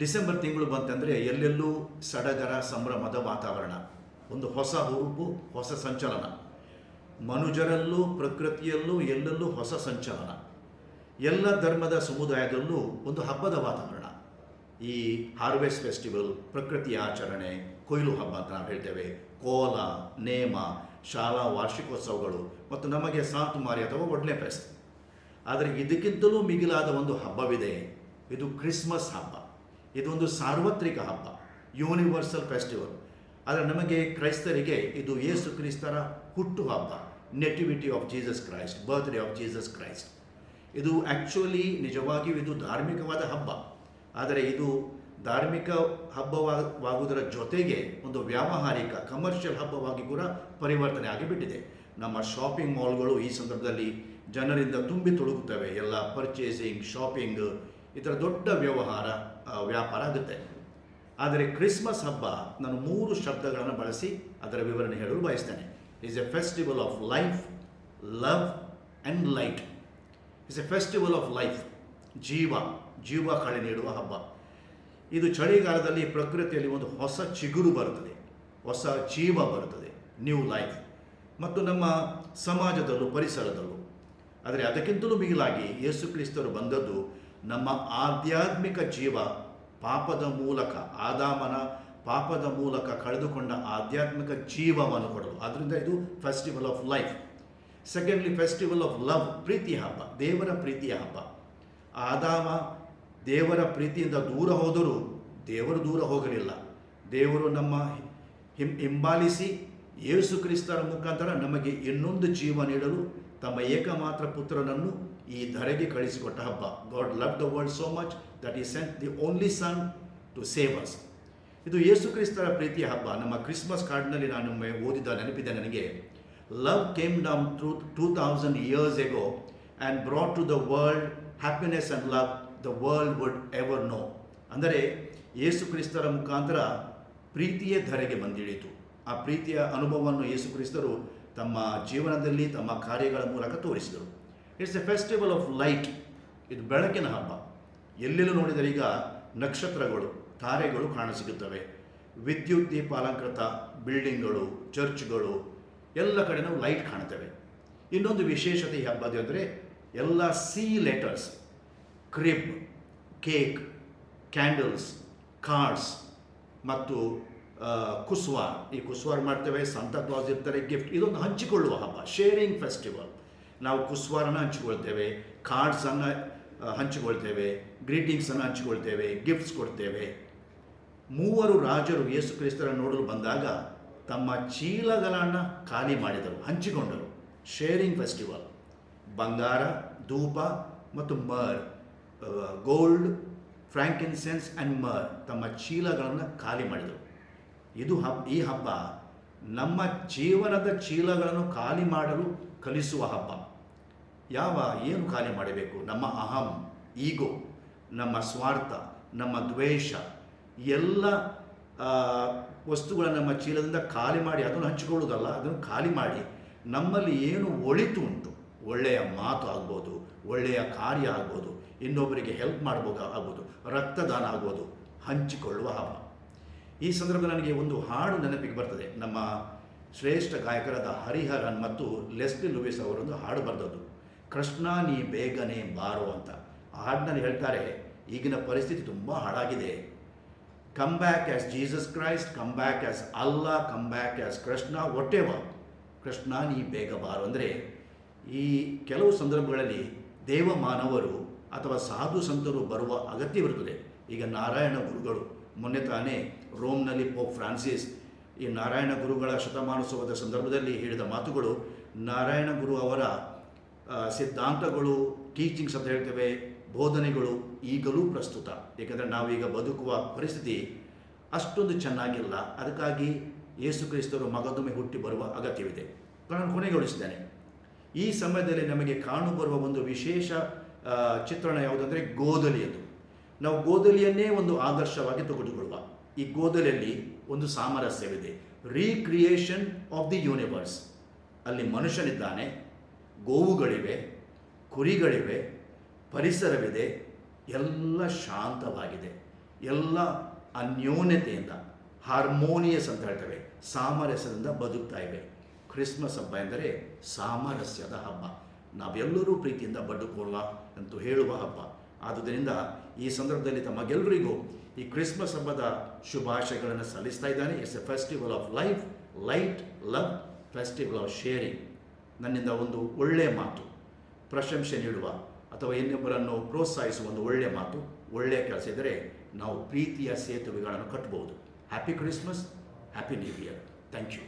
December ತಿಂಗಳು ಬಂತಂದರೆ ಎಲ್ಲೆಲ್ಲೂ ಸಡಗರ, ಸಂಭ್ರಮದ ವಾತಾವರಣ. ಒಂದು ಹೊಸ ಹುರುಪು, ಹೊಸ ಸಂಚಲನ. ಮನುಜರಲ್ಲೂ, ಪ್ರಕೃತಿಯಲ್ಲೂ, ಎಲ್ಲೆಲ್ಲೂ ಹೊಸ ಸಂಚಲನ. ಎಲ್ಲ ಧರ್ಮದ ಸಮುದಾಯದಲ್ಲೂ ಒಂದು ಹಬ್ಬದ ವಾತಾವರಣ. ಈ ಹಾರ್ವೆಸ್ಟ್ ಫೆಸ್ಟಿವಲ್, ಪ್ರಕೃತಿ ಆಚರಣೆ, ಕೊಯ್ಲು ಹಬ್ಬ ಅಂತ ನಾವು ಹೇಳ್ತೇವೆ. ಕೋಲ, ನೇಮ, ಶಾಲಾ ವಾರ್ಷಿಕೋತ್ಸವಗಳು ಮತ್ತು ನಮಗೆ ಸಾಂತು ಮಾರಿ ಅಥವಾ ಒಡನೆ ಫೆಸ್ಟ್. ಆದರೆ ಇದಕ್ಕಿಂತಲೂ ಮಿಗಿಲಾದ ಒಂದು ಹಬ್ಬವಿದೆ. ಇದು ಕ್ರಿಸ್ಮಸ್ ಹಬ್ಬ. ಇದೊಂದು ಸಾರ್ವತ್ರಿಕ ಹಬ್ಬ ಯೂನಿವರ್ಸಲ್ ಫೆಸ್ಟಿವಲ್ ಆದರೆ ನಮಗೆ ಕ್ರೈಸ್ತರಿಗೆ ಇದು ಯೇಸು ಕ್ರಿಸ್ತರ ಹುಟ್ಟು ಹಬ್ಬ nativity of Jesus Christ birthday of Jesus Christ ಇದು ಆ್ಯಕ್ಚುಲಿ ನಿಜವಾಗಿಯೂ ಇದು ಧಾರ್ಮಿಕವಾದ ಹಬ್ಬ. ಆದರೆ ಇದು ಧಾರ್ಮಿಕ ಹಬ್ಬವಾಗುವುದರ ಜೊತೆಗೆ ಒಂದು ವ್ಯಾವಹಾರಿಕ ಕಮರ್ಷಿಯಲ್ ಹಬ್ಬವಾಗಿ ಕೂಡ ಪರಿವರ್ತನೆ ಆಗಿಬಿಟ್ಟಿದೆ. ನಮ್ಮ ಶಾಪಿಂಗ್ ಮಾಲ್ಗಳು ಈ ಸಂದರ್ಭದಲ್ಲಿ ಜನರಿಂದ ತುಂಬಿ ತುಳುಕುತ್ತವೆ ಎಲ್ಲ ಪರ್ಚೇಸಿಂಗ್ ಶಾಪಿಂಗ್ ಥರ ದೊಡ್ಡ ವ್ಯವಹಾರ. ವ್ಯಾಪಾರ ಆಗುತ್ತೆ. ಆದರೆ ಕ್ರಿಸ್ಮಸ್ ಹಬ್ಬ ನಾನು ಮೂರು ಶಬ್ದಗಳನ್ನು ಬಳಸಿ ಅದರ ವಿವರಣೆ ಹೇಳಲು ಬಯಸ್ತೇನೆ. Is a festival of life love and light is a festival of life ಜೀವ ಜೀವ ಕಳೆ ನೀಡುವ ಹಬ್ಬ. ಇದು ಚಳಿಗಾಲದಲ್ಲಿ ಪ್ರಕೃತಿಯಲ್ಲಿ ಒಂದು ಹೊಸ ಚಿಗುರು ಬರುತ್ತದೆ. ಹೊಸ ಜೀವ ಬರುತ್ತದೆ. ನ್ಯೂ ಲೈಫ್ ಮತ್ತು ನಮ್ಮ ಸಮಾಜದಲ್ಲೂ, ಪರಿಸರದಲ್ಲೂ. ಆದರೆ ಅದಕ್ಕಿಂತಲೂ ಮಿಗಿಲಾಗಿ ಯೇಸು ಕ್ರಿಸ್ತರು ಬಂದದ್ದು ನಮ್ಮ ಆಧ್ಯಾತ್ಮಿಕ ಜೀವ ಪಾಪದ ಮೂಲಕ, ಆದಾಮನ ಪಾಪದ ಮೂಲಕ ಕಳೆದುಕೊಂಡ ಆಧ್ಯಾತ್ಮಿಕ ಜೀವವನ್ನು ಕೊಡಲು. ಅದರಿಂದ ಇದು festival of life secondly festival of love ಪ್ರೀತಿ ಹಬ್ಬ, ದೇವರ ಪ್ರೀತಿಯ ಹಬ್ಬ. ಆದಾಮ ದೇವರ ಪ್ರೀತಿಯಿಂದ ದೂರ ಹೋದರೂ ದೇವರು ದೂರ ಹೋಗಲಿಲ್ಲ. ದೇವರು ನಮ್ಮ ಹಿಂ, ಹಿಂಬಾಲಿಸಿ ಯೇಸು ಕ್ರಿಸ್ತರ ಮುಖಾಂತರ ನಮಗೆ ಇನ್ನೊಂದು ಜೀವ ನೀಡಲು ತಮ್ಮ ಏಕಮಾತ್ರ ಪುತ್ರನನ್ನು ಈ ಧರೆಗೆ ಕಳಿಸಿಕೊಟ್ಟ ಹಬ್ಬ. God love the world so much that he sent the only son to save us ಇದು ಯೇಸು ಕ್ರಿಸ್ತರ ಪ್ರೀತಿಯ ಹಬ್ಬ. ನಮ್ಮ ಕ್ರಿಸ್ಮಸ್ ಕಾರ್ಡ್ನಲ್ಲಿ ನಾನು ಓದಿದ ನೆನಪಿದೆ ನನಗೆ. Love came down true two thousand years ago and brought to the world happiness and love the world would ever know ಅಂದರೆ ಯೇಸು ಕ್ರಿಸ್ತರ ಮುಖಾಂತರ ಪ್ರೀತಿಯೇ ಧರೆಗೆ ಬಂದಿಳಿತು ಆ ಪ್ರೀತಿಯ ಅನುಭವವನ್ನು ಯೇಸು ಕ್ರಿಸ್ತರು ತಮ್ಮ ಜೀವನದಲ್ಲಿ ತಮ್ಮ ಕಾರ್ಯಗಳ ಮೂಲಕ ತೋರಿಸಿದರು. It's a festival of light ಇದು ಬೆಳಕಿನ ಹಬ್ಬ. ಎಲ್ಲೆಲ್ಲೂ ನೋಡಿದರೆ ಈಗ ನಕ್ಷತ್ರಗಳು, ತಾರೆಗಳು ಕಾಣಸಿಗುತ್ತವೆ. ವಿದ್ಯುತ್ ದೀಪ ಅಲಂಕೃತ ಬಿಲ್ಡಿಂಗ್ಗಳು, ಚರ್ಚ್ಗಳು, ಎಲ್ಲ ಕಡೆ ನಾವು ಲೈಟ್ ಕಾಣ್ತೇವೆ ಇನ್ನೊಂದು ವಿಶೇಷತೆ ಈ ಹಬ್ಬದ ಅಂದರೆ ಎಲ್ಲ C letters crib cake candles cards ಮತ್ತು ಕುಸ್ವಾರ್. ಈ ಕುಸ್ವಾರ್ ಮಾಡ್ತೇವೆ, ಸಂತ ಕ್ಲಾಸ್ ಇರ್ತಾರೆ ಗಿಫ್ಟ್ ಇದೊಂದು ಹಂಚಿಕೊಳ್ಳುವ ಹಬ್ಬ ಶೇರಿಂಗ್ ಫೆಸ್ಟಿವಲ್ ನಾವು ಕುಸ್ವಾರನ ಹಂಚಿಕೊಳ್ತೇವೆ ಕಾರ್ಡ್ಸನ್ನು ಹಂಚಿಕೊಳ್ತೇವೆ ಗ್ರೀಟಿಂಗ್ಸನ್ನು ಹಂಚಿಕೊಳ್ತೇವೆ ಗಿಫ್ಟ್ಸ್ ಕೊಡ್ತೇವೆ. ಮೂವರು ರಾಜರು ಯೇಸು ಕ್ರಿಸ್ತರ ನೋಡಲು ಬಂದಾಗ ತಮ್ಮ ಚೀಲಗಳನ್ನು ಖಾಲಿ ಮಾಡಿದರು, ಹಂಚಿಕೊಂಡರು. ಶೇರಿಂಗ್ ಫೆಸ್ಟಿವಲ್ ಬಂಗಾರ, ಧೂಪ ಮತ್ತು ಮರ್ ಗೋಲ್ಡ್ ಫ್ರ್ಯಾಂಕಿನ್ಸೆನ್ಸ್ ಆ್ಯಂಡ್ ಮರ್ ತಮ್ಮ ಚೀಲಗಳನ್ನು ಖಾಲಿ ಮಾಡಿದರು. ಇದು ಹಬ್, ಈ ಹಬ್ಬ ನಮ್ಮ ಜೀವನದ ಚೀಲಗಳನ್ನು ಖಾಲಿ ಮಾಡಲು ಕಲಿಸುವ ಹಬ್ಬ. ಯಾವ, ಏನು ಖಾಲಿ ಮಾಡಬೇಕು? ನಮ್ಮ ಅಹಂ, ಈಗೋ, ನಮ್ಮ ಸ್ವಾರ್ಥ, ನಮ್ಮ ದ್ವೇಷ, ಎಲ್ಲ ವಸ್ತುಗಳನ್ನು ನಮ್ಮ ಚೀಲದಿಂದ ಖಾಲಿ ಮಾಡಿ ಅದನ್ನು ಹಂಚಿಕೊಳ್ಳೋದಲ್ಲ ಅದನ್ನು ಖಾಲಿ ಮಾಡಿ ನಮ್ಮಲ್ಲಿ ಏನು ಒಳಿತು ಉಂಟು, ಒಳ್ಳೆಯ ಮಾತು ಆಗ್ಬೋದು, ಒಳ್ಳೆಯ ಕಾರ್ಯ ಆಗ್ಬೋದು, ಇನ್ನೊಬ್ಬರಿಗೆ ಹೆಲ್ಪ್ ಮಾಡ್ಬೋದು ಆಗ್ಬೋದು, ರಕ್ತದಾನ ಆಗ್ಬೋದು, ಹಂಚಿಕೊಳ್ಳುವ ಹಬ್ಬ. ಈ ಸಂದರ್ಭ ನನಗೆ ಒಂದು ಹಾಡು ನೆನಪಿಗೆ ಬರ್ತದೆ. ನಮ್ಮ ಶ್ರೇಷ್ಠ ಗಾಯಕರಾದ ಹರಿಹರನ್ ಮತ್ತು ಲೆಸ್ಲಿ ಲೂಯಿಸ್ ಅವರೊಂದು ಹಾಡು ಬರೆದದ್ದು. ಕೃಷ್ಣ, ನೀ ಬೇಗನೆ ಬಾರೋ ಅಂತ. ಆ ಹಾಡಿನಲ್ಲಿ ಹೇಳ್ತಾರೆ, ಈಗಿನ ಪರಿಸ್ಥಿತಿ ತುಂಬ ಹಾಳಾಗಿದೆ. Come back as Jesus Christ come back as Allah come back as Krishna ಒಟ್ಟೆವ Krishna, ನೀ ಬೇಗ ಬಾರು ಅಂದರೆ, ಈ ಕೆಲವು ಸಂದರ್ಭಗಳಲ್ಲಿ ದೇವಮಾನವರು ಅಥವಾ ಸಾಧು ಸಂತರು ಬರುವ ಅಗತ್ಯವಿರುತ್ತದೆ. ಈಗ ನಾರಾಯಣ ಗುರುಗಳು ಮೊನ್ನೆ ತಾನೇ ರೋಮ್ನಲ್ಲಿ ಪೋಪ್ ಫ್ರಾನ್ಸಿಸ್ ಈ ನಾರಾಯಣ ಗುರುಗಳ ಶತಮಾನೋತ್ಸವದ ಸಂದರ್ಭದಲ್ಲಿ ಹೇಳಿದ ಮಾತುಗಳು, ನಾರಾಯಣ ಗುರು ಅವರ ಸಿದ್ಧಾಂತಗಳು ಟೀಚಿಂಗ್ಸ್ ಅಂತ ಹೇಳ್ತೇವೆ, ಬೋಧನೆಗಳು ಈಗಲೂ ಪ್ರಸ್ತುತ. ಏಕೆಂದರೆ ನಾವೀಗ ಬದುಕುವ ಪರಿಸ್ಥಿತಿ ಅಷ್ಟೊಂದು ಚೆನ್ನಾಗಿಲ್ಲ. ಅದಕ್ಕಾಗಿ ಯೇಸು ಕ್ರಿಸ್ತರು ಮಗದೊಮ್ಮೆ ಹುಟ್ಟಿ ಬರುವ ಅಗತ್ಯವಿದೆ. ನಾನು ಕೊನೆಗೊಳಿಸಿದ್ದೇನೆ. ಈ ಸಮಯದಲ್ಲಿ ನಮಗೆ ಕಾಣು ಬರುವ ಒಂದು ವಿಶೇಷ ಚಿತ್ರಣ ಯಾವುದಂದರೆ ಗೋದಲಿಯದು ನಾವು ಗೋದಲಿಯನ್ನೇ ಒಂದು ಆದರ್ಶವಾಗಿ ತೆಗೆದುಕೊಳ್ಳುವ. ಈ ಗೋದಲಿಯಲ್ಲಿ ಒಂದು ಸಾಮರಸ್ಯವಿದೆ. ರೀಕ್ರಿಯೇಷನ್ ಆಫ್ ದಿ ಯೂನಿವರ್ಸ್ ಅಲ್ಲಿ ಮನುಷ್ಯನಿದ್ದಾನೆ, ಗೋವುಗಳಿವೆ, ಕುರಿಗಳಿವೆ, ಪರಿಸರವಿದೆ, ಎಲ್ಲ ಶಾಂತವಾಗಿದೆ. ಎಲ್ಲ ಅನ್ಯೋನ್ಯತೆಯಿಂದ ಹಾರ್ಮೋನಿಯಸ್ ಅಂತ ಹೇಳ್ತೇವೆ, ಸಾಮರಸ್ಯದಿಂದ ಬದುಕ್ತಾ ಇವೆ. ಕ್ರಿಸ್ಮಸ್ ಹಬ್ಬ ಎಂದರೆ ಸಾಮರಸ್ಯದ ಹಬ್ಬ. ನಾವೆಲ್ಲರೂ ಪ್ರೀತಿಯಿಂದ ಬದುಕೋಣ ಎಂದು ಹೇಳುವ ಹಬ್ಬ. ಆದುದರಿಂದ ಈ ಸಂದರ್ಭದಲ್ಲಿ ತಮಗೆಲ್ಲರಿಗೂ ಈ ಕ್ರಿಸ್ಮಸ್ ಹಬ್ಬದ ಶುಭಾಶಯಗಳನ್ನು ಸಲ್ಲಿಸ್ತಾ ಇದ್ದಾನೆ. It's a festival of life light love festival of sharing ನನ್ನಿಂದ ಒಂದು ಒಳ್ಳೆಯ ಮಾತು, ಪ್ರಶಂಸೆ ನೀಡುವ ಅಥವಾ ಇನ್ನೊಬ್ಬರನ್ನು ಪ್ರೋತ್ಸಾಹಿಸುವ ಒಂದು ಒಳ್ಳೆಯ ಮಾತು ಒಳ್ಳೆಯ ಕೆಲಸ ಇದ್ದರೆ ನಾವು ಪ್ರೀತಿಯ ಸೇತುವೆಗಳನ್ನು ಕಟ್ಟಬಹುದು. Happy Christmas happy new year thank you